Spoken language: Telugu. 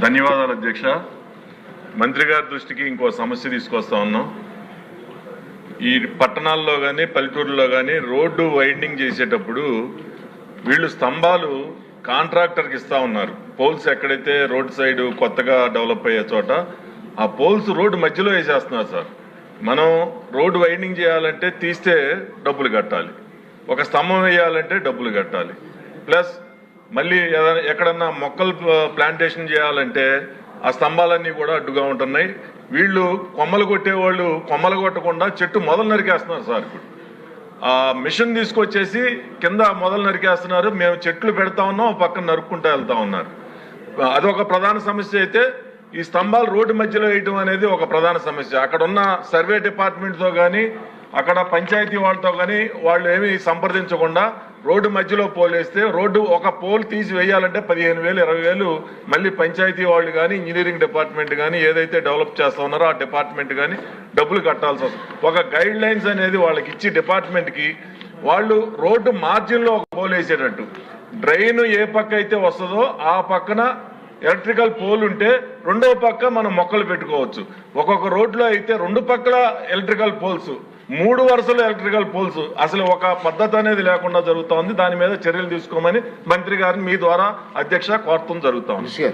ధన్యవాదాలు అధ్యక్ష. మంత్రి గారి దృష్టికి ఇంకో సమస్య తీసుకొస్తా ఉన్నాం. ఈ పట్టణాల్లో కానీ పల్లెటూరులో కానీ రోడ్డు వైండింగ్ చేసేటప్పుడు వీళ్ళు స్తంభాలు కాంట్రాక్టర్కి ఇస్తా ఉన్నారు. పోల్స్ ఎక్కడైతే రోడ్ సైడ్ కొత్తగా డెవలప్ అయ్యే చోట ఆ పోల్స్ రోడ్డు మధ్యలో వేసేస్తున్నారు సార్. మనం రోడ్డు వైండింగ్ చేయాలంటే తీస్తే డబ్బులు కట్టాలి. ఒక స్తంభం వేయాలంటే డబ్బులు కట్టాలి. ప్లస్ మళ్ళీ ఏదైనా ఎక్కడన్నా మొక్కలు ప్లాంటేషన్ చేయాలంటే ఆ స్తంభాలన్నీ కూడా అడ్డుగా ఉంటున్నాయి. వీళ్ళు కొమ్మలు కొట్టేవాళ్ళు కొమ్మలు కొట్టకుండా చెట్టు మొదలు నరికేస్తున్నారు సార్ ఇప్పుడు. ఆ మిషన్ తీసుకొచ్చేసి కింద మొదలు నరికేస్తున్నారు. మేము చెట్లు పెడతా ఉన్నాం పక్కన నరుక్కుంటా వెళ్తా ఉన్నారు. అదొక ప్రధాన సమస్య అయితే ఈ స్తంభాలు రోడ్డు మధ్యలో వేయటం అనేది ఒక ప్రధాన సమస్య. అక్కడ ఉన్న సర్వే డిపార్ట్మెంట్తో కానీ అక్కడ పంచాయతీ వాళ్ళతో కానీ వాళ్ళు ఏమి సంప్రదించకుండా రోడ్డు మధ్యలో పోలేస్తే రోడ్డు ఒక పోల్ తీసి వేయాలంటే పదిహేను వేలు ఇరవై వేలు మళ్ళీ పంచాయతీ వాళ్ళు కానీ ఇంజనీరింగ్ డిపార్ట్మెంట్ కానీ ఏదైతే డెవలప్ చేస్తా ఉన్నారో ఆ డిపార్ట్మెంట్ కానీ డబ్బులు కట్టాల్సి వస్తుంది. ఒక గైడ్ లైన్స్ అనేది వాళ్ళకి ఇచ్చి డిపార్ట్మెంట్కి వాళ్ళు రోడ్డు మార్జిన్లో ఒక పోల్ వేసేటట్టు. డ్రైన్ ఏ పక్క అయితే వస్తుందో ఆ పక్కన ఎలక్ట్రికల్ పోల్ ఉంటే రెండో పక్క మనం మొక్కలు పెట్టుకోవచ్చు. ఒక్కొక్క రోడ్లో అయితే రెండు పక్కల ఎలక్ట్రికల్ పోల్స్ మూడు వరుసలు ఎలక్ట్రికల్ పోల్స్. అసలు ఒక పద్ధతి అనేది లేకుండా జరుగుతోంది. దాని మీద చర్యలు తీసుకోమని మంత్రి గారిని మీ ద్వారా అధ్యక్ష కోరటం జరుగుతోంది. కృషి